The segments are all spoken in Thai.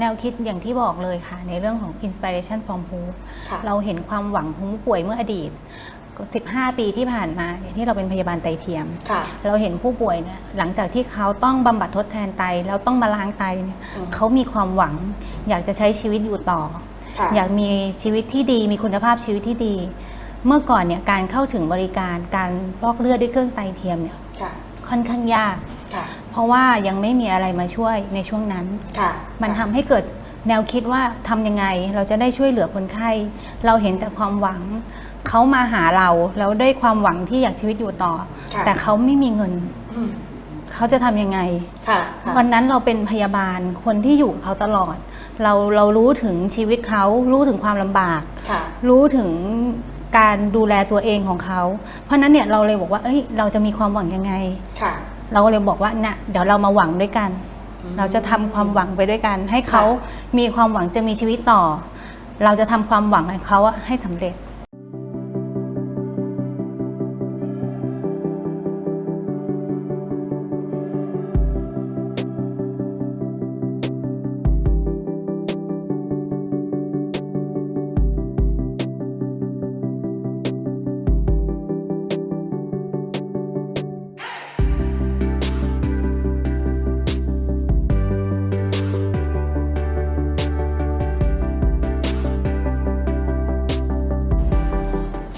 แนวคิดอย่างที่บอกเลยค่ะ ในเรื่องของ inspiration from hope ค่ะเราเห็นความหวังของผู้ป่วยเมื่ออดีตก็15 ปีที่ผ่านมาที่เราเป็นพยาบาลไตเทียมค่ะเราเห็นผู้ป่วยเนี่ยหลังจากที่เขาต้องบำบัดทดแทนไตแล้วต้องมาล้างไตเนี่ยอืมเขามีความหวัง อยากจะใช้ชีวิตอยู่ต่อค่ะอยากมีชีวิตที่ดีมีคุณภาพชีวิตที่ดี เมื่อก่อนเนี่ยการเข้าถึงบริการการฟอกเลือดด้วยเครื่องไตเทียมเนี่ยค่ะค่อนข้างยากค่ะเพ ราะว่ายังไม่มีอะไรมาช่วยในช่วงนั้น ค่ะ มันทำให้เกิดแนวคิดว่าทำยังไงเราจะได้ช่วยเหลือคนไข้ เราเห็นจากความหวัง เขามาหาเราแล้วด้วยความหวังที่อยากชีวิตอยู่ต่อ ค่ะ แต่เขาไม่มีเงิน อืมเขาจะทำยังไง ค่ะค่ะ วันนั้นเราเป็นพยาบาลคนที่อยู่กับเขาตลอด เราเรารู้ถึงชีวิตเขารู้ถึงความลำบาก ค่ะ รู้ถึงการดูแลตัวเองของเขา เพราะฉะนั้นเนี่ยเราเลยบอกว่า เอ้ย เราจะมีความหวังยังไง ค่ะ เราก็เลยบอกว่าน่ะเดี๋ยวเรามาหวังด้วยกัน เราจะทำความหวังไปด้วยกัน ให้เขามีความหวังจะมีชีวิตต่อ เราจะทำความหวังของเขาอะให้สำเร็จ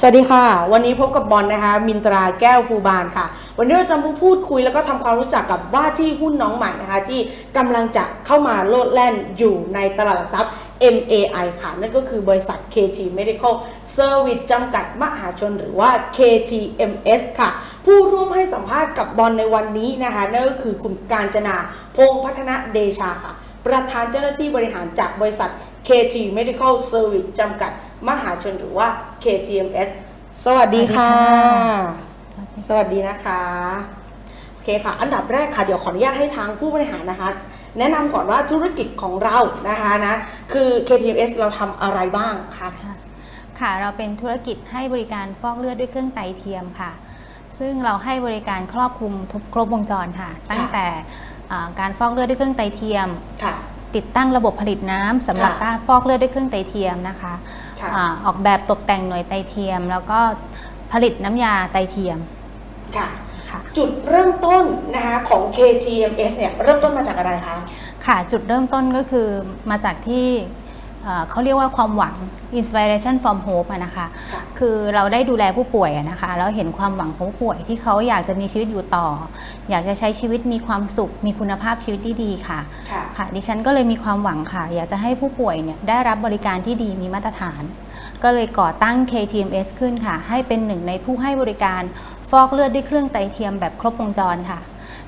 สวัสดีค่ะ วันนี้พบกับบอลนะคะ มินตราแก้วฟูบานค่ะ วันนี้เราจะมาพูดคุยแล้วก็ทำความรู้จักกับว่าที่หุ้นน้องใหม่นะคะ ที่กำลังจะเข้ามาโลดแล่นอยู่ในตลาดหลักทรัพย์ MAI ค่ะ นั่นก็คือบริษัท KT Medical Service จำกัดมหาชนหรือว่า KTMS ค่ะ ผู้ร่วมให้สัมภาษณ์กับบอลในวันนี้นะคะนั่นก็คือคุณการจนาพงษ์พัฒนาเดชาค่ะ ประธานเจ้าหน้าที่บริหารจากบริษัท KT Medical Service จำกัด มหาชนหรือว่า KTMS สวัสดีค่ะ สวัสดีนะคะโอเคค่ะ อันดับแรกค่ะ เดี๋ยวขออนุญาตให้ทางผู้บริหารนะคะ แนะนำก่อนว่าธุรกิจของเรานะคะนะคือ KTMS เราทำอะไรบ้างคะค่ะค่ะเราเป็นธุรกิจให้บริการฟอกเลือดด้วยเครื่องไตเทียมค่ะ ซึ่งเราให้บริการครอบคลุมทุกครบวงจรค่ะ ตั้งแต่อ่าการฟอกเลือดด้วยเครื่องไตเทียมค่ะติดตั้งระบบผลิตน้ำสำหรับค่ะการฟอกเลือดด้วยเครื่องไตเทียมนะคะค่ะ อาออกแบบตกแต่งหน่วยไตเทียม แล้วก็ผลิตน้ำยาไตเทียมค่ะค่ะจุดเริ่มต้นนะคะของ KTMS เนี่ยเริ่มต้นมาจากอะไรคะ ค่ะ จุดเริ่มต้นก็คือมาจากที่ เอ่อเขาเรียกว่าความหวัง inspiration from hope อะนะคะค่ะคือเราได้ดูแลผู้ป่วยอะนะคะ แล้วเห็นความหวังของผู้ป่วยที่เขาอยากจะมีชีวิตอยู่ต่อ อยากจะใช้ชีวิตมีความสุข มีคุณภาพชีวิตที่ดีค่ะค่ะค่ะ ดิฉันก็เลยมีความหวังค่ะ อยากจะให้ผู้ป่วยเนี่ยได้รับบริการที่ดีมีมาตรฐาน ก็เลยก่อตั้ง KTMS ขึ้นค่ะ ให้เป็นหนึ่งในผู้ให้บริการฟอกเลือดด้วยเครื่องไตเทียมแบบครบวงจรค่ะ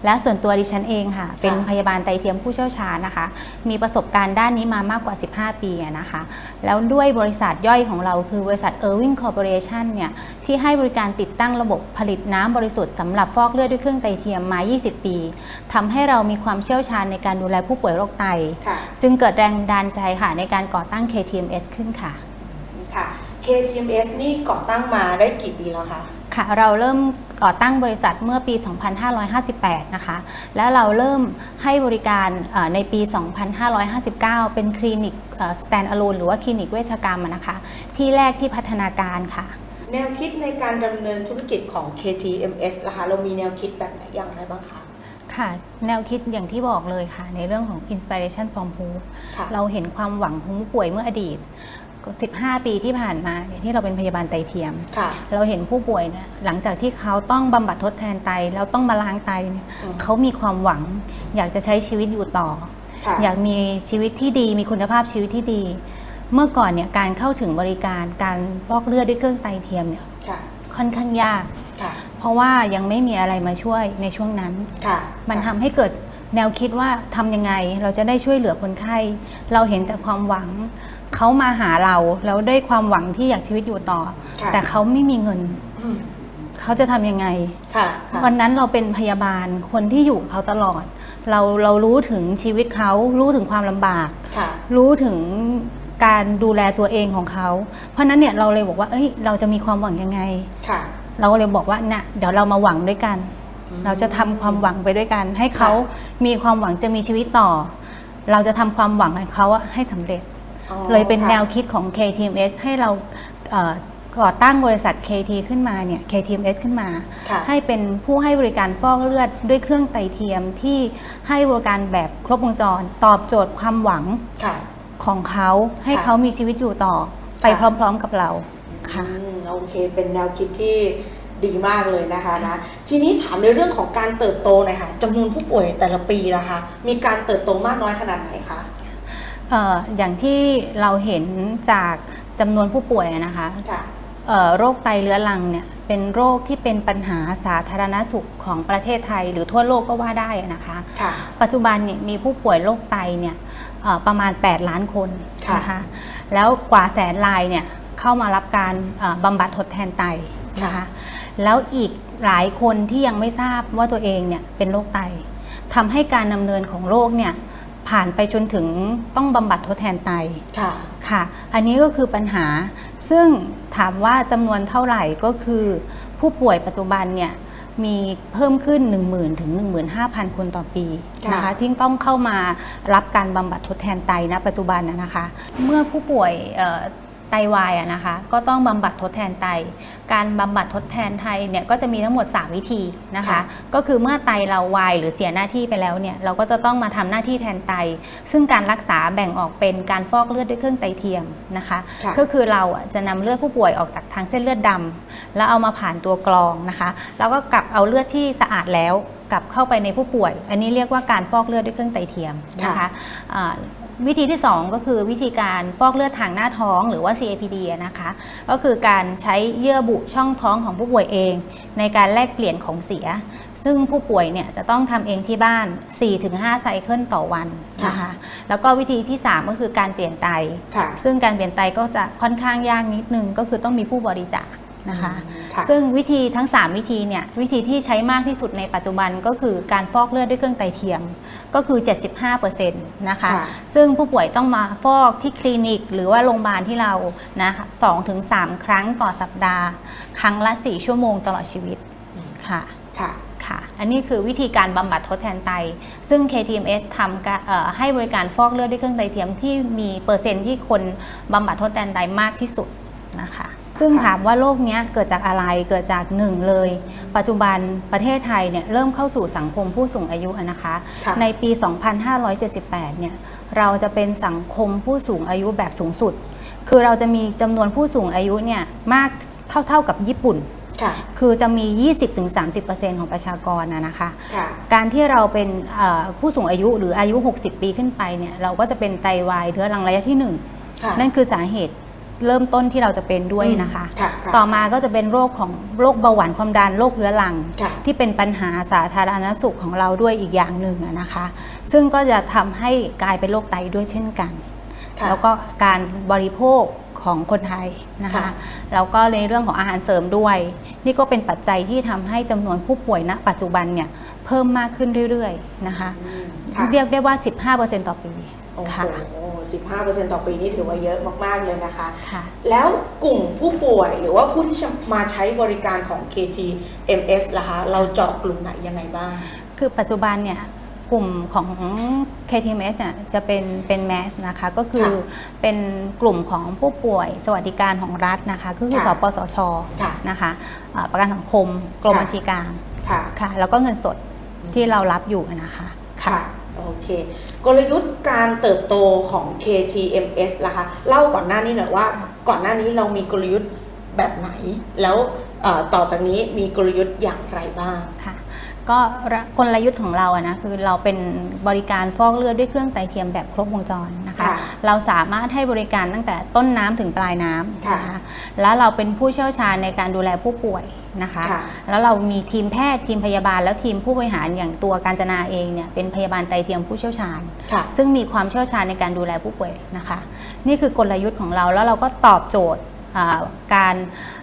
และส่วนตัวดิฉันเองค่ะ เป็นพยาบาลไตเทียมผู้เชี่ยวชาญนะคะ มีประสบการณ์ด้านนี้มามากกว่า 15 ปีอะนะคะ แล้วด้วยบริษัทย่อยของเราคือบริษัท Irving Corporation เนี่ยที่ให้บริการติดตั้งระบบผลิตน้ำบริสุทธิ์สำหรับฟอกเลือดด้วยเครื่องไตเทียมมา 20 ปีทำให้เรามีความเชี่ยวชาญในการดูแลผู้ป่วยโรคไตค่ะจึงเกิดแรงบันดาลใจค่ะในการก่อตั้ง KTMS ขึ้นค่ะค่ะ KTMS นี่ก่อตั้งมาได้กี่ปีแล้วคะ ค่ะเราเริ่มก่อตั้งบริษัทเมื่อปี 2558 นะคะ และเราเริ่มให้บริการเอ่อในปี 2559 เป็นคลินิกเอ่อ stand alone หรือว่าคลินิกเวชกรรมอะนะคะ ที่แรกที่พัฒนาการค่ะ แนวคิดในการดำเนินธุรกิจของ KTMS ล่ะคะ เรามีแนวคิดแบบไหนอย่างไรบ้างคะค่ะแนวคิดอย่างที่บอกเลยค่ะ ในเรื่องของ inspiration from hope ค่ะเราเห็นความหวังของผู้ป่วยเมื่ออดีตก็ 15 ปีที่ผ่านมาที่เราเป็นพยาบาลไตเทียม ค่ะ เราเห็นผู้ป่วยเนี่ยหลังจากที่เขาต้องบำบัดทดแทนไตแล้วต้องมาล้างไตเนี่ยอืม เขามีความหวัง อยากจะใช้ชีวิตอยู่ต่อ ค่ะ อยากมีชีวิตที่ดีมีคุณภาพชีวิตที่ดี เมื่อก่อนเนี่ยการเข้าถึงบริการการฟอกเลือดด้วยเครื่องไตเทียมเนี่ยค่ะ ค่อนข้างยาก ค่ะ เพราะว่ายังไม่มีอะไรมาช่วยในช่วงนั้น ค่ะ มันทำให้เกิดแนวคิดว่าทำยังไงเราจะได้ช่วยเหลือคนไข้ เราเห็นจากความหวัง เขามาหาเราแล้วด้วยความหวังที่อยากชีวิตอยู่ต่อ ค่ะ แต่เขาไม่มีเงิน อืมเขาจะทำยังไง ค่ะค่ะวันนั้นเราเป็นพยาบาลคนที่อยู่กับเขาตลอด เราเรารู้ถึงชีวิตเขารู้ถึงความลำบาก ค่ะ รู้ถึงการดูแลตัวเองของเขา เพราะฉะนั้นเนี่ยเราเลยบอกว่า เอ้ย เราจะมีความหวังยังไง ค่ะ เราก็เลยบอกว่าน่ะเดี๋ยวเรามาหวังด้วยกัน อืมเราจะทำความหวังไปด้วยกัน ให้เขามีความหวังจะมีชีวิตต่อ เราจะทำความหวังให้เขาอะให้สำเร็จอ๋อ เลยเป็นค่ะแนวคิดของ KTMS ให้เราเอ่อก่อตั้งบริษัท KT ขึ้นมาเนี่ย KTMS ขึ้นมาค่ะให้เป็นผู้ให้บริการฟอกเลือดด้วยเครื่องไตเทียมที่ให้บริการแบบครบวงจร ตอบโจทย์ความหวังค่ะของเขาให้ค่ะเขามีชีวิตอยู่ต่อไปค่ะพร้อมๆกับเราค่ะอืมโอเค เป็นแนวคิดที่ดีมากเลยนะคะนะทีนี้ถามในเรื่องของการเติบโตหน่อยค่ะจำนวนผู้ป่วยแต่ละปีนะคะ มีการเติบโตมากน้อยขนาดไหนคะเอ่ออย่างที่เราเห็นจากจำนวนผู้ป่วยอะนะคะค่ะเอ่อโรคไตเรื้อรังเนี่ยเป็นโรคที่เป็นปัญหาสาธารณสุขของประเทศไทย หรือทั่วโลกก็ว่าได้อะนะคะค่ะปัจจุบันเนี่ยมีผู้ป่วยโรคไตเนี่ยเอ่อประมาณ 8 ล้านคนค่ะนะคะแล้วกว่าแสนรายเนี่ยเข้ามารับการเอ่อบำบัดทดแทนไตนะคะแล้วอีกหลายคนที่ยังไม่ทราบว่าตัวเองเนี่ยเป็นโรคไตทำให้การดำเนินของโรคเนี่ย ผ่านไปจนถึงต้องบำบัดทดแทนไตค่ะค่ะ อันนี้ก็คือปัญหา ซึ่งถามว่าจำนวนเท่าไหร่ก็คือ ผู้ป่วยปัจจุบันเนี่ยมีเพิ่มขึ้น 1 0,000 ถึง 15,000 คนต่อปีค่ะนะคะที่ต้องเข้ามารับการบำบัดทดแทนไตณปัจจุบันนะนะคะ เมื่อผู้ป่วยเอ่อ ไตวายอะนะคะ ก็ต้องบำบัดทดแทนไต การบำบัดทดแทนไทยเนี่ยก็จะมีทั้งหมด 3 วิธีนะคะค่ะก็คือเมื่อไตเราวายหรือเสียหน้าที่ไปแล้วเนี่ยเราก็จะต้องมาทำหน้าที่แทนไต ซึ่งการรักษาแบ่งออกเป็นการฟอกเลือดด้วยเครื่องไตเทียมนะคะค่ะก็คือเราอะจะนำเลือดผู้ป่วยออกจากทางเส้นเลือดดำแล้วเอามาผ่านตัวกรองนะคะ แล้วก็กลับเอาเลือดที่สะอาดแล้วกลับเข้าไปในผู้ป่วย อันนี้เรียกว่าการฟอกเลือดด้วยเครื่องไตเทียมนะคะอ่า วิธีที่ 2 ก็คือวิธีการฟอกเลือดทางหน้าท้องหรือว่า CAPD อะนะคะ ก็คือการใช้เยื่อบุช่องท้องของผู้ป่วยเอง ในการแลกเปลี่ยนของเสีย ซึ่งผู้ป่วยเนี่ยจะต้องทำเองที่บ้าน 4-5 ไซเคิลต่อวันนะคะแล้วก็วิธีที่ 3 ก็คือการเปลี่ยนไตค่ะซึ่งการเปลี่ยนไตก็จะค่อนข้างยากนิดนึงก็คือต้องมีผู้บริจาค นะคะค่ะซึ่งวิธีทั้ง 3 วิธีเนี่ยวิธีที่ใช้มากที่สุดในปัจจุบันก็คือการฟอกเลือดด้วยเครื่องไตเทียมก็คือ 75%นะคะค่ะซึ่งผู้ป่วยต้องมาฟอกที่คลินิก หรือว่าโรงพยาบาลที่เรานะคะ2-3ครั้งต่อสัปดาห์ ครั้งละ 4 ชั่วโมงตลอดชีวิตค่ะค่ะค่ะ อันนี้คือวิธีการบำบัดทดแทนไต ซึ่ง KTMS ทำการเอ่อให้บริการฟอกเลือดด้วยเครื่องไตเทียมที่มีเปอร์เซ็นต์ที่คนบำบัดทดแทนไตมากที่สุดนะคะ ซึ่งค่ะถามว่าโรคเนี้ยเกิดจากอะไรเกิดจากหนึ่งเลย ปัจจุบันประเทศไทยเนี่ยเริ่มเข้าสู่สังคมผู้สูงอายุอะนะคะค่ะในปี 2578 เนี่ยเราจะเป็นสังคมผู้สูงอายุแบบสูงสุด คือเราจะมีจำนวนผู้สูงอายุเนี่ยมากเท่า ๆกับญี่ปุ่นค่ะคือจะมี 20-30%ของประชากรนะนะคะค่ะการที่เราเป็นเอ่อผู้สูงอายุหรืออายุ 60 ปีขึ้นไปเนี่ยเราก็จะเป็นไตวายเรื้อรังระยะที่ค่ะ1นั่นคือสาเหตุ เริ่มต้นที่เราจะเป็นด้วยนะคะ ค่ะค่ะ ต่อมาก็จะเป็นโรคของโรคเบาหวานความดันโรคเรื้อรัง ค่ะที่เป็นปัญหาสาธารณสุขของเราด้วยอีกอย่างหนึ่งอะนะคะ ซึ่งก็จะทำให้กลายเป็นโรคไตด้วยเช่นกัน ค่ะ แล้วก็การบริโภคของคนไทยนะคะ ค่ะ แล้วก็ในเรื่องของอาหารเสริมด้วย นี่ก็เป็นปัจจัยที่ทำให้จำนวนผู้ป่วยณปัจจุบันเนี่ยเพิ่มมากขึ้นเรื่อยๆนะคะอืมค่ะเรียกได้ว่า 15%ต่อปีโอ้โหค่ะ สิบห้าเปอร์เซ็นต์ต่อปีนี่ถือว่าเยอะมาก ๆ เลยนะคะค่ะแล้วกลุ่มผู้ป่วยหรือว่าผู้ที่จะมาใช้บริการของ KTMS ล่ะคะ เราเจาะกลุ่มไหนยังไงบ้าง คือปัจจุบันเนี่ยกลุ่มของ KTMS เนี่ยจะเป็นเป็นแมสนะคะก็คือค่ะเป็นกลุ่มของผู้ป่วยสวัสดิการของรัฐนะคะก็คือค่ะสปสชค่ะนะคะอ่าประกันสังคมกรมค่ะบัญชีกลางค่ะค่ะแล้วก็เงินสดที่เรารับอยู่นะคะค่ะโอเค กลยุทธ์การเติบโตของ KTMS ล่ะคะเล่าก่อนหน้านี้หน่อยว่า ก่อนหน้านี้เรามีกลยุทธ์แบบไหน แล้วเอ่อต่อจากนี้มีกลยุทธ์อย่างไรบ้างค่ะก็กลยุทธ์ของเราอะนะคือเราเป็นบริการฟอกเลือดด้วยเครื่องไตเทียมแบบครบวงจรนะคะค่ะเราสามารถให้บริการตั้งแต่ต้นน้ำถึงปลายน้ำค่ะนะคะแล้วเราเป็นผู้เชี่ยวชาญในการดูแลผู้ป่วย นะคะค่ะแล้วเรามีทีมแพทย์ทีมพยาบาล แล้วทีมผู้บริหารอย่างตัวการจนาเองเนี่ยเป็นพยาบาลไตเทียมผู้เชี่ยวชาญค่ะซึ่งมีความเชี่ยวชาญในการดูแลผู้ป่วยนะคะ นี่คือกลยุทธ์ของเราแล้วเราก็ตอบโจทย์อ่าการ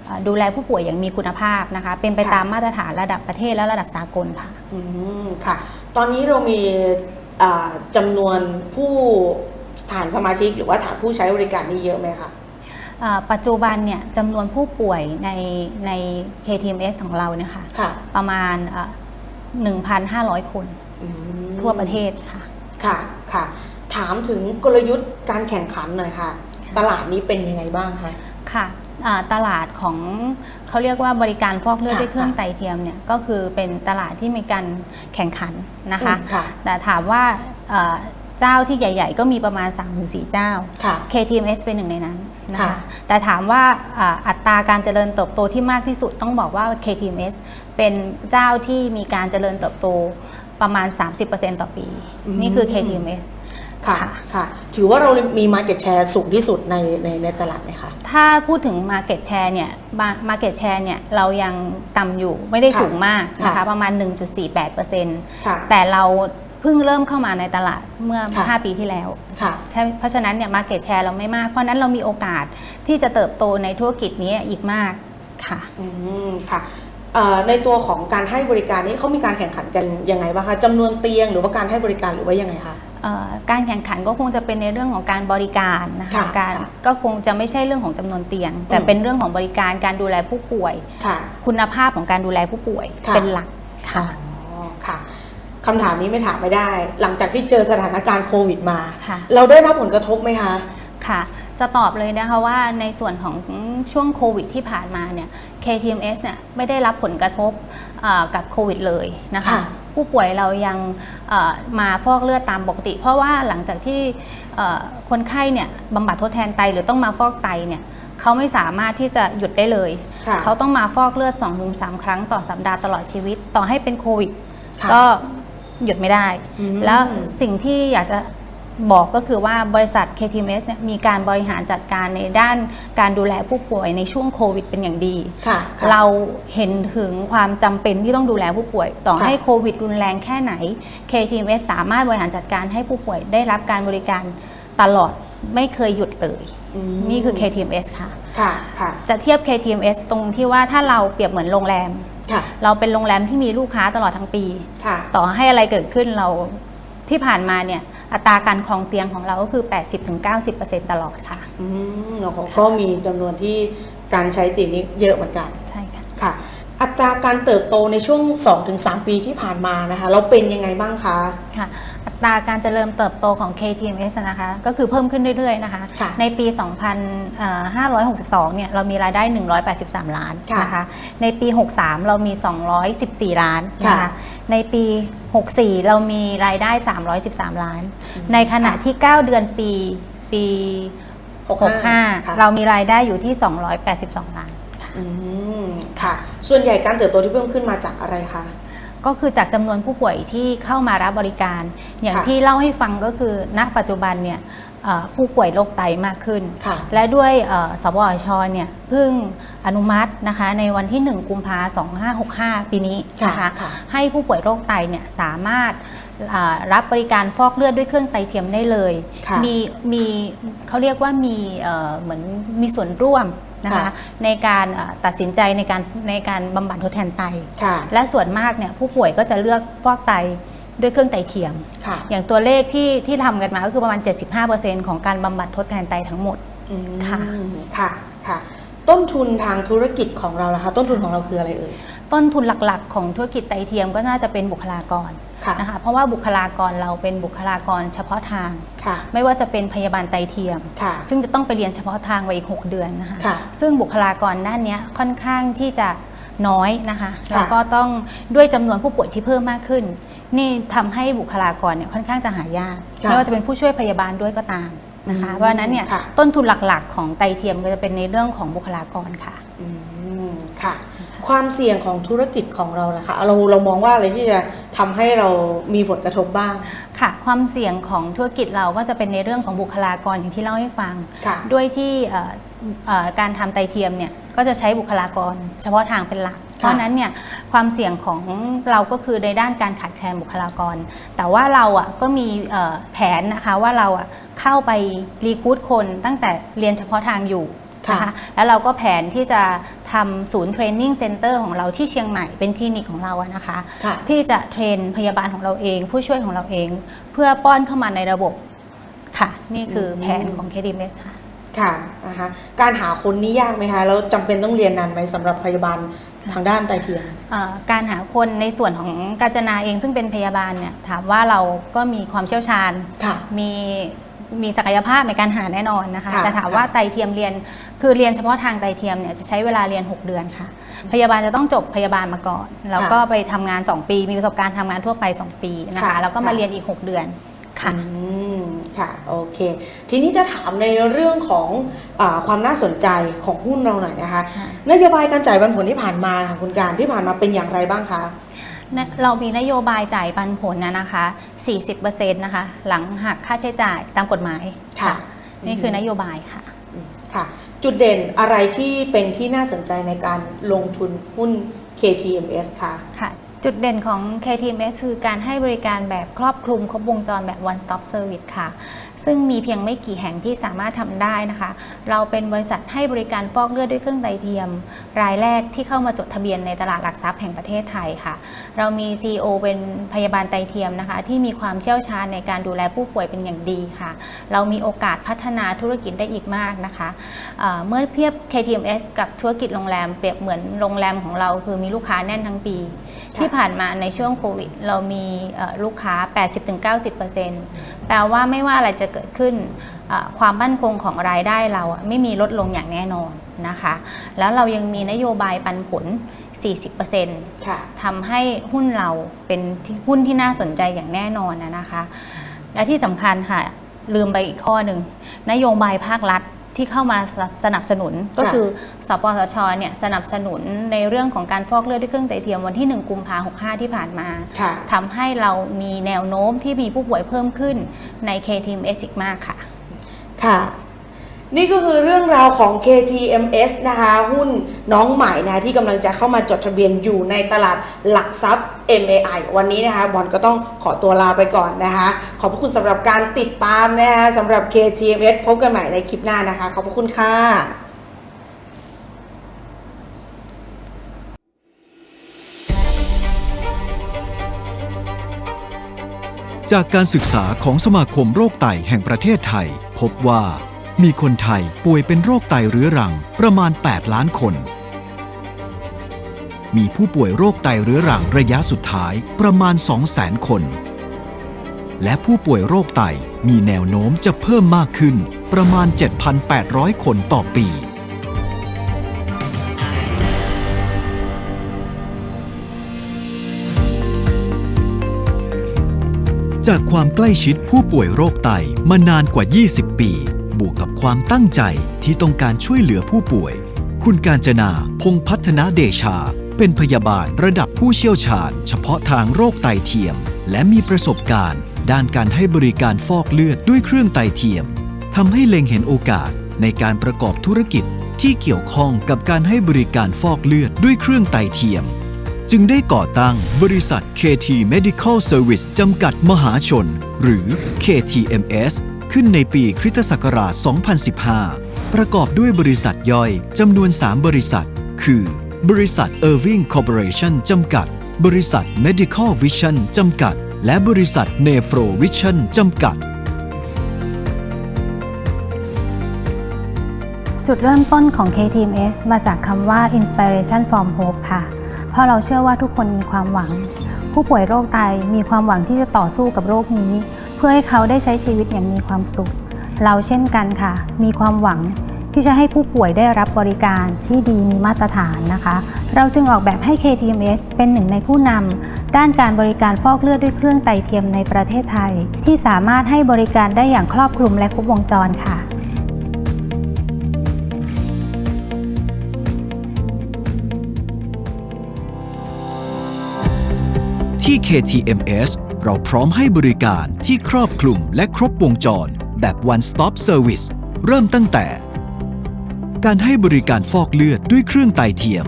อ่าดูแลผู้ป่วยอย่างมีคุณภาพนะคะ เป็นไปค่ะตามมาตรฐานระดับประเทศและระดับสากลค่ะอืมค่ะ ตอนนี้เรามีอ่าจำนวนผู้ฐานสมาชิกหรือว่าฐานผู้ใช้บริการนี่เยอะไหมคะอ่า ปัจจุบันเนี่ยจำนวนผู้ป่วยในใน KTMS ของเราเนี่ยค่ะค่ะประมาณอ่า1,500 คนอืมทั่วประเทศค่ะ ค่ะค่ะถถามถึงกลยุทธ์การแข่งขันหน่อยค่ะ ตลาดนี้เป็นยังไงบ้างคะค่ะอ่าตลาดของเขาเรียกว่าบริการฟอกเลือดค่ะด้วยเครื่องค่ะไตเทียมเนี่ยก็คือเป็นตลาดที่มีการแข่งขันนะคะอืมค่ะแต่ถามว่า เอ่อเจ้าที่ใหญ่ ๆ ก็มีประมาณ 3-4 เจ้าค่ะ KTMS เป็นหนึ่งในนั้นนะค่ะคะแต่ถามว่าอ่าอัตราการเจริญเติบโตที่มากที่สุดต้องบอกว่า KTMS เป็นเจ้าที่มีการเจริญเติบโตประมาณ 30%ต่อปีอืมนี่คือ KTMS ค่ะค่ะค่ะ ถือว่าเรามี Market Share สูงที่สุดในในในตลาดไหมคะ ถ้าพูดถึง Market Share เนี่ย Ma- Market Share เนี่ย เรายังต่ำอยู่ไม่ได้ค่ะสูงมากนะคะค่ะประมาณ 1.48%ค่ะแต่เรา เพิ่งเริ่มเข้ามาในตลาดเมื่อ ค่ะ5 ปีที่แล้วค่ะใช่เพราะฉะนั้นเนี่ย Market Share เราไม่มาก เพราะฉะนั้นเรามีโอกาสที่จะเติบโตในธุรกิจนี้อีกมากค่ะ อืมค่ะเอ่อในตัวของการให้บริการนี้เขามีการแข่งขันกันยังไงบ้างคะจำนวนเตียงหรือว่าการให้บริการหรือว่ายังไงคะ เอ่อการแข่งขันก็คงจะเป็นในเรื่องของการบริการนะคะค่ะการค่ะก็คงจะไม่ใช่เรื่องของจำนวนเตียง แต่อืม เป็นเรื่องของบริการการดูแลผู้ป่วย ค่ะ คุณภาพของการดูแลผู้ป่วยค่ะ เป็นหลักค่ะ อ๋อค่ะ คำถามนี้ไม่ถามไม่ได้ หลังจากที่เจอสถานการณ์โควิดมาค่ะเราได้รับผลกระทบไหมคะค่ะ จะตอบเลยนะคะว่าในส่วนของช่วงโควิดที่ผ่านมาเนี่ย KTMS เนี่ยไม่ได้รับผลกระทบเอ่อกับโควิดเลยนะคะค่ะผู้ป่วยเรายังเอ่อมาฟอกเลือดตามปกติ เพราะว่าหลังจากที่เอ่อคนไข้เนี่ยบำบัดทดแทนไตหรือต้องมาฟอกไตเนี่ยเขาไม่สามารถที่จะหยุดได้เลยค่ะเขาต้องมาฟอกเลือด 2-3 ครั้งต่อสัปดาห์ตลอดชีวิต ต่อให้เป็นโควิดค่ะก็ หยุดไม่ได้อืมแล้วสิ่งที่อยากจะบอกก็คือว่าบริษัท KTMS เนี่ยมีการบริหารจัดการในด้านการดูแลผู้ป่วยในช่วงโควิดเป็นอย่างดีค่ะค่ะเราเห็นถึงความจำเป็นที่ต้องดูแลผู้ป่วย ต่อค่ะให้โควิดรุนแรงแค่ไหน KTMS สามารถบริหารจัดการให้ผู้ป่วยได้รับการบริการตลอดไม่เคยหยุดเลยอืมนี่คือ KTMS ค่ะค่ะ ค่ะ จะเทียบ KTMS ตรงที่ว่าถ้าเราเปรียบเหมือนโรงแรมค่ะ เราเป็นโรงแรมที่มีลูกค้าตลอดทั้งปีค่ะต่อให้อะไรเกิดขึ้นเราที่ผ่านมาเนี่ยอัตราการครองเตียงของเราก็คือ 80-90%ตลอดค่ะอืมโอ้โหก็มีจำนวนที่การใช้เตียงนี้เยอะเหมือนกันใช่ค่ะค่ะ อัตราการเติบโตในช่วง 2-3 ปีที่ผ่านมานะคะ เราเป็นยังไงบ้างคะค่ะอั ตราการเจริญเติบโตของ KTMS นะคะก็คือเพิ่มขึ้นเรื่อยๆนะคะค่ะในปี 2562 เนี่ยเรามีรายได้ 183 ล้านค่ะนะคะในปี 63 เรามี 214 ล้านนะค่ะคะในปี 64 เรามีรายได้ 313 ล้าน ในขณะค่ะที่ 9 เดือนปีปีค่ะ65 เรามีรายได้อยู่ที่ 282 ล้านอืมค่ะส่วนใหญ่การเติบโตที่เพิ่มขึ้นมาจากอะไรคะ ก็คือจากจำนวนผู้ป่วยที่เข้ามารับบริการ อย่างค่ะที่เล่าให้ฟังก็คือณปัจจุบันเนี่ยเอ่อผู้ป่วยโรคไตมากขึ้นค่ะและด้วยเอ่อสบอชเนี่ยเพิ่งอนุมัตินะคะในวันที่ 1 กุมภา2565 ปีนี้นะคะค่ะค่ะให้ผู้ป่วยโรคไตเนี่ยสามารถอ่ารับบริการฟอกเลือดด้วยเครื่องไตเทียมได้เลยค่ะมีมีเขาเรียกว่ามีเอ่อเหมือนมีส่วนร่วม นะคะค่ะในการเอ่อตัดสินใจในการในการบำบัดทดแทนไตค่ะและส่วนมากเนี่ยผู้ป่วยก็จะเลือกฟอกไตด้วยเครื่องไตเทียมค่ะอย่างตัวเลขที่ที่ทำกันมาก็คือประมาณ 75%ของการบำบัดทดแทนไตทั้งหมดอืมค่ะ ค่ะ ค่ะ ต้นทุนทางธุรกิจของเราล่ะคะ ต้นทุนของเราคืออะไรเอ่ย ต้นทุนหลักๆ ของธุรกิจไตเทียมก็น่าจะเป็นบุคลากรค่ะนะคะเพราะว่าบุคลากรเราเป็นบุคลากรเฉพาะทางค่ะไม่ว่าจะเป็นพยาบาลไตเทียมค่ะซึ่งจะต้องไปเรียนเฉพาะทางไว้อีก 6 เดือนนะคะค่ะซึ่งบุคลากรด้านเนี้ยค่อนข้างที่จะน้อยนะคะค่ะแล้วก็ต้องด้วยจำนวนผู้ป่วยที่เพิ่มมากขึ้น นี่ทำให้บุคลากรเนี่ยค่อนข้างจะหายากค่ะไม่ว่าจะเป็นผู้ช่วยพยาบาลด้วยก็ตามนะคะอืมเพราะฉะนั้นเนี่ยค่ะต้นทุนหลักๆ ของไตเทียมก็จะเป็นในเรื่องของบุคลากรค่ะอืมค่ะ ความเสี่ยงของธุรกิจของเราล่ะคะเราเรามองว่าอะไรที่จะทำให้เรามีผลกระทบบ้างค่ะ ความเสี่ยงของธุรกิจเราก็จะเป็นในเรื่องของบุคลากรอย่างที่เล่าให้ฟังค่ะด้วยที่เอ่อเอ่อการทำไตเทียมเนี่ยก็จะใช้บุคลากร เฉพาะทางเป็นหลัก เพราะฉะนั้นเนี่ยความเสี่ยงของเราก็คือในด้านการขาดแคลนบุคลากร แต่ว่าเราอะก็มีเอ่อแผนนะคะว่าเราอะเข้าไปรีคูดคนตั้งแต่เรียนเฉพาะทางอยู่ นะค่ะคะแล้วเราก็แผนที่จะทำศูนย์เทรนนิ่งเซ็นเตอร์ของเราที่เชียงใหม่เป็นคลินิกของเราอะนะคะค่ะที่จะเทรนพยาบาลของเราเอง ผู้ช่วยของเราเอง เพื่อป้อนเข้ามาในระบบค่ะ นี่คือแผนของ KDMS ค่ะค่ะนะคะการหาคนนี่ยากไหมคะแล้วจำเป็นต้องเรียนนานไหมสำหรับพยาบาลทางด้านไตเทียมเอ่อการหาคนในส่วนของกาญจนาเองซึ่งเป็นพยาบาลเนี่ยถามว่าเราก็มีความเชี่ยวชาญค่ะมีมีศักยภาพในการหาแน่นอนนะคะค่ะแต่ถามค่ะว่าไตเทียมเรียน คือเรียนเฉพาะทางไตเทียมเนี่ยจะใช้เวลาเรียน 6 เดือนค่ะ พยาบาลจะต้องจบพยาบาลมาก่อน แล้วก็ไปทำงาน 2 ปี มีประสบการณ์ทำงานทั่วไป 2 ปีนะคะค่ะแล้วก็มาค่ะเรียนอีก 6 เดือนค่ะอืมค่ะ โอเค ทีนี้จะถามในเรื่องของอาความน่าสนใจของหุ้นเราหน่อยนะคะค่ะนโยบายการจ่ายปันผลที่ผ่านมาค่ะคุณการที่ผ่านมาเป็นอย่างไรบ้างคะนะเรามีนโยบายจ่ายปันผลนะนะคะ 40%นะคะ หลังหักค่าใช้จ่ายตามกฎหมายค่ะ นี่คือนโยบายค่ะอืมค่ะ จุดเด่นอะไรที่เป็นที่น่าสนใจในการลงทุนหุ้น KTMS ค่ะค่ะ จุดเด่นของ KTMS คือการให้บริการแบบครอบคลุมครบวงจรแบบ one stop service ค่ะ ซึ่งมีเพียงไม่กี่แห่งที่สามารถทำได้นะคะ เราเป็นบริษัทให้บริการฟอกเลือดด้วยเครื่องไตเทียม รายแรกที่เข้ามาจดทะเบียนในตลาดหลักทรัพย์แห่งประเทศไทยค่ะ เรามี CEO เป็นพยาบาลไตเทียมนะคะ ที่มีความเชี่ยวชาญในการดูแลผู้ป่วยเป็นอย่างดีค่ะ เรามีโอกาสพัฒนาธุรกิจได้อีกมากนะคะเเมื่อเทียบ KTMS กับธุรกิจโรงแรมเปรียบเหมือนโรงแรมของเราคือมีลูกค้าแน่นทั้งปีที่ผ่านมาในช่วงโควิด เรามีลูกค้า 80-90% แปลว่าไม่ว่าอะไรจะเกิดขึ้นเอ่อความมั่นคงของรายได้เราอะไม่มีลดลงอย่างแน่นอนนะคะ แล้วเรายังมีนโยบายปันผล 40%ค่ะทำให้หุ้นเราเป็นที่หุ้นที่น่าสนใจอย่างแน่นอนนะนะคะ และที่สำคัญค่ะ ลืมไปอีกข้อหนึ่งนโยบายภาครัฐ ที่เข้ามาสนับสนุนก็คือสปสชเนี่ยสนับสนุนในเรื่องของการฟอกเลือดด้วยเครื่องไตเทียมวันที่ 1 กุมภาพันธ์65ที่ผ่านมาค่ะทำให้เรามีแนวโน้มที่มีผู้ป่วยเพิ่มขึ้นใน KTMS อีกมากค่ะ ค่ะนี่ก็คือเรื่องราวของ KTMS นะคะ หุ้นน้องใหม่นะที่กำลังจะเข้ามาจดทะเบียนอยู่ในตลาดหลักทรัพย์ MAI วันนี้นะคะบอลก็ต้องขอตัวลาไปก่อนนะคะ ขอบพระคุณสำหรับการติดตามนะคะสำหรับ KTMS พบกันใหม่ในคลิปหน้านะคะ ขอบพระคุณค่ะจากการศึกษาของสมาคมโรคไตแห่งประเทศไทย พบว่ามีคนไทยป่วยเป็นโรคไตเรื้อรังประมาณ 8 ล้านคน มีผู้ป่วยโรคไตเรื้อรังระยะสุดท้ายประมาณ 200,000 คน และผู้ป่วยโรคไตมีแนวโน้มจะเพิ่มมากขึ้นประมาณ 7,800 คนต่อปี จากความใกล้ชิดผู้ป่วยโรคไตมานานกว่า 20 ปี บวกกับความตั้งใจที่ต้องการช่วยเหลือผู้ป่วย คุณการจนาพงษ์พัฒนาเดชา เป็นพยาบาลระดับผู้เชี่ยวชาญ เฉพาะทางโรคไตเทียม และมีประสบการณ์ ด้านการให้บริการฟอกเลือดด้วยเครื่องไตเทียมทำให้เล็งเห็นโอกาสในการประกอบธุรกิจที่เกี่ยวข้องกับการให้บริการฟอกเลือดด้วยเครื่องไตเทียม จึงได้ก่อตั้งบริษัท KT Medical Service จำกัดมหาชน หรือ KTMS ขึ้นในปีคริสตศักราช 2015 ประกอบด้วยบริษัทย่อยจำนวน 3 บริษัท คือ บริษัท Irving Corporation จำกัด บริษัท Medical Vision จำกัด และบริษัท Nefro Vision จำกัด จุดเริ่มต้นของ KTMS มาจากคำว่า Inspiration from Hope ค่ะ เพราะเราเชื่อว่าทุกคนมีความหวัง ผู้ป่วยโรคไตมีความหวังที่จะต่อสู้กับโรคนี้ เพื่อให้เขาได้ใช้ชีวิตอย่างมีความสุข เราเช่นกันค่ะ มีความหวัง ที่จะให้ผู้ป่วยได้รับบริการที่ดีมีมาตรฐานนะคะ เราจึงออกแบบให้ KTMS เป็นหนึ่งในผู้นำด้านการบริการฟอกเลือดด้วยเครื่องไตเทียมในประเทศไทย ที่สามารถให้บริการได้อย่างครอบคลุมและครบวงจรค่ะที่ KTMS เราพร้อมให้บริการที่ครอบคลุมและครบวงจร แบบ one stop service เริ่มตั้งแต่ การให้บริการฟอกเลือดด้วยเครื่องไตเทียม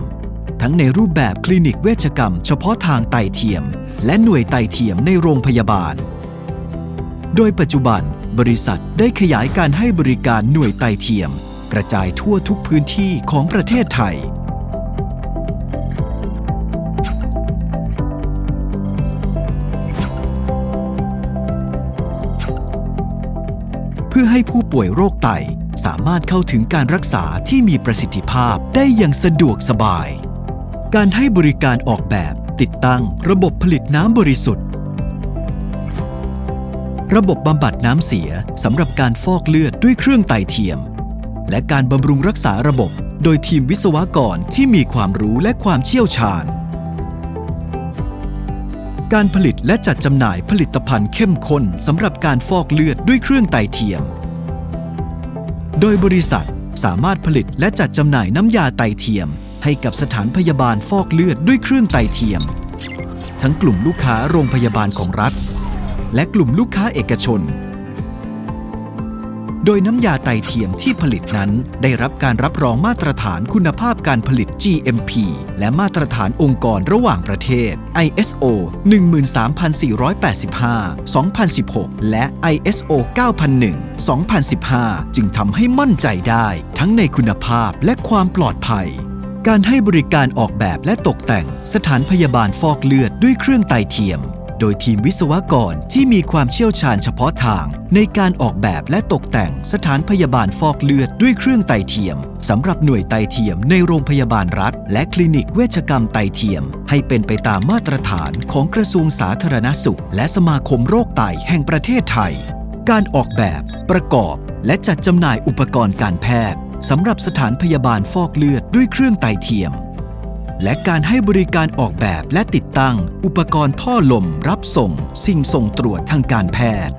ทั้งในรูปแบบคลินิกเวชกรรมเฉพาะทางไตเทียม และหน่วยไตเทียมในโรงพยาบาล โดยปัจจุบันบริษัทได้ขยายการให้บริการหน่วยไตเทียม กระจายทั่วทุกพื้นที่ของประเทศไทยเพื่อให้ผู้ป่วยโรคไต สามารถเข้าถึงการรักษาที่มีประสิทธิภาพได้อย่างสะดวกสบาย การให้บริการออกแบบ ติดตั้ง ระบบผลิตน้ำบริสุทธิ์ ระบบบำบัดน้ำเสียสำหรับการฟอกเลือดด้วยเครื่องไตเทียม และการบำรุงรักษาระบบ โดยทีมวิศวกรที่มีความรู้และความเชี่ยวชาญ การผลิตและจัดจำหน่ายผลิตภัณฑ์เข้มข้นสำหรับการฟอกเลือดด้วยเครื่องไตเทียม โดยบริษัทสามารถผลิตและจัดจำหน่ายน้ำยาไตเทียม ให้กับสถานพยาบาลฟอกเลือดด้วยเครื่องไตเทียม ทั้งกลุ่มลูกค้าโรงพยาบาลของรัฐ และกลุ่มลูกค้าเอกชน โดยน้ำยาไตเทียมที่ผลิตนั้นได้รับการรับรองมาตรฐานคุณภาพการผลิต GMP และมาตรฐานองค์กรระหว่างประเทศ ISO 13485 2016 และ ISO 9001 2015 จึงทำให้มั่นใจได้ทั้งในคุณภาพและความปลอดภัย การให้บริการออกแบบและตกแต่งสถานพยาบาลฟอกเลือดด้วยเครื่องไตเทียม โดยทีมวิศวกรที่มีความเชี่ยวชาญเฉพาะทาง ในการออกแบบและตกแต่งสถานพยาบาลฟอกเลือดด้วยเครื่องไตเทียมสำหรับหน่วยไตเทียมในโรงพยาบาลรัฐ และคลินิกเวชกรรมไตเทียม ให้เป็นไปตามมาตรฐานของกระทรวงสาธารณสุข และสมาคมโรคไตแห่งประเทศไทย การออกแบบ ประกอบ และจัดจำหน่ายอุปกรณ์การแพทย์สำหรับสถานพยาบาลฟอกเลือดด้วยเครื่องไตเทียม และการให้บริการออกแบบและติดตั้ง อุปกรณ์ท่อลมรับส่ง สิ่งส่งตรวจทางการแพทย์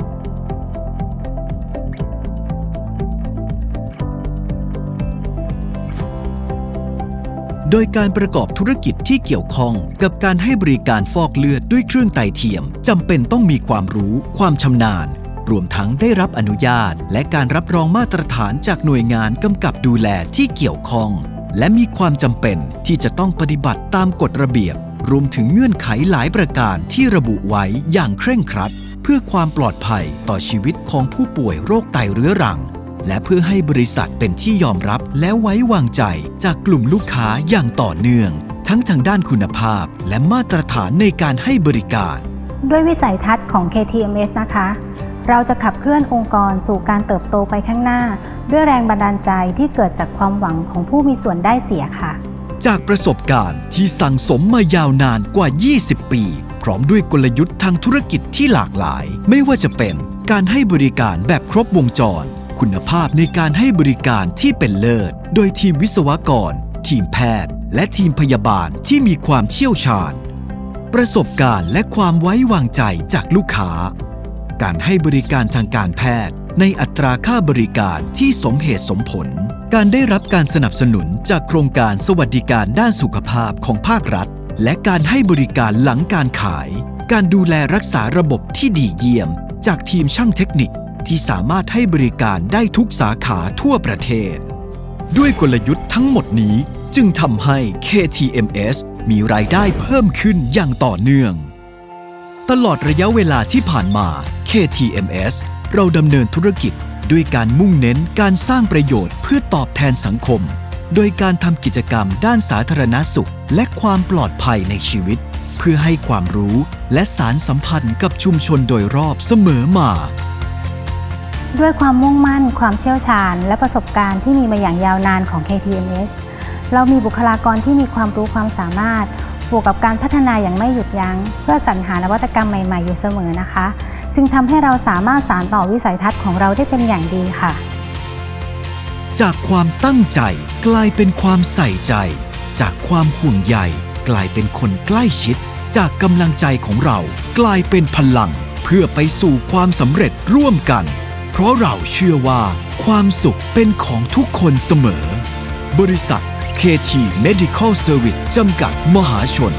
โดยการประกอบธุรกิจที่เกี่ยวข้องกับการให้บริการฟอกเลือดด้วยเครื่องไตเทียมจำเป็นต้องมีความรู้ ความชำนาญ รวมทั้งได้รับอนุญาต และการรับรองมาตรฐานจากหน่วยงานกำกับดูแลที่เกี่ยวข้อง และมีความจำเป็นที่จะต้องปฏิบัติตามกฎระเบียบ รวมถึงเงื่อนไขหลายประการที่ระบุไว้อย่างเคร่งครัด เพื่อความปลอดภัยต่อชีวิตของผู้ป่วยโรคไตเรื้อรัง และเพื่อให้บริษัทเป็นที่ยอมรับและไว้วางใจจากกลุ่มลูกค้าอย่างต่อเนื่อง ทั้งทางด้านคุณภาพและมาตรฐานในการให้บริการ ด้วยวิสัยทัศน์ของ KTMS นะคะ เราจะขับเคลื่อนองค์กรสู่การเติบโตไปข้างหน้า ด้วยแรงบันดาลใจที่เกิดจากความหวังของผู้มีส่วนได้เสียค่ะ จากประสบการณ์ที่สั่งสมมายาวนานกว่า 20 ปี พร้อมด้วยกลยุทธ์ทางธุรกิจที่หลากหลาย ไม่ว่าจะเป็นการให้บริการแบบครบวงจร คุณภาพในการให้บริการที่เป็นเลิศ โดยทีมวิศวกร ทีมแพทย์ และทีมพยาบาลที่มีความเชี่ยวชาญ ประสบการณ์และความไว้วางใจจากลูกค้า การให้บริการทางการแพทย์ ในอัตราค่าบริการที่สมเหตุสมผล การได้รับการสนับสนุนจากโครงการสวัสดิการด้านสุขภาพของภาครัฐ และการให้บริการหลังการขาย การดูแลรักษาระบบที่ดีเยี่ยม จากทีมช่างเทคนิคที่สามารถให้บริการได้ทุกสาขาทั่วประเทศ ด้วยกลยุทธ์ทั้งหมดนี้จึงทำให้ KTMS มีรายได้เพิ่มขึ้นอย่างต่อเนื่อง ตลอดระยะเวลาที่ผ่านมา KTMS เราดำเนินธุรกิจด้วยการมุ่งเน้นการสร้างประโยชน์เพื่อตอบแทนสังคม โดยการทำกิจกรรมด้านสาธารณสุข และความปลอดภัยในชีวิต เพื่อให้ความรู้และสารสัมพันธ์กับชุมชนโดยรอบเสมอมา ด้วยความมุ่งมั่น ความเชี่ยวชาญ และประสบการณ์ที่มีมาอย่างยาวนานของ KTMS เรามีบุคลากรที่มีความรู้ความสามารถบวกกับการพัฒนาอย่างไม่หยุดยัง้ง เพื่อสรรหานวัตกรรมใหม่ ๆ อยู่เสมอนะคะ จึงทำให้เราสามารถสานต่อวิสัยทัศน์ของเราได้เป็นอย่างดีค่ะ จากความตั้งใจกลายเป็นความใส่ใจ จากความห่วงใยกลายเป็นคนใกล้ชิด จากกำลังใจของเรากลายเป็นพลัง เพื่อไปสู่ความสำเร็จร่วมกัน เพราะเราเชื่อว่า ความสุขเป็นของทุกคนเสมอ บริษัท KT Medical Service จำกัดมหาชน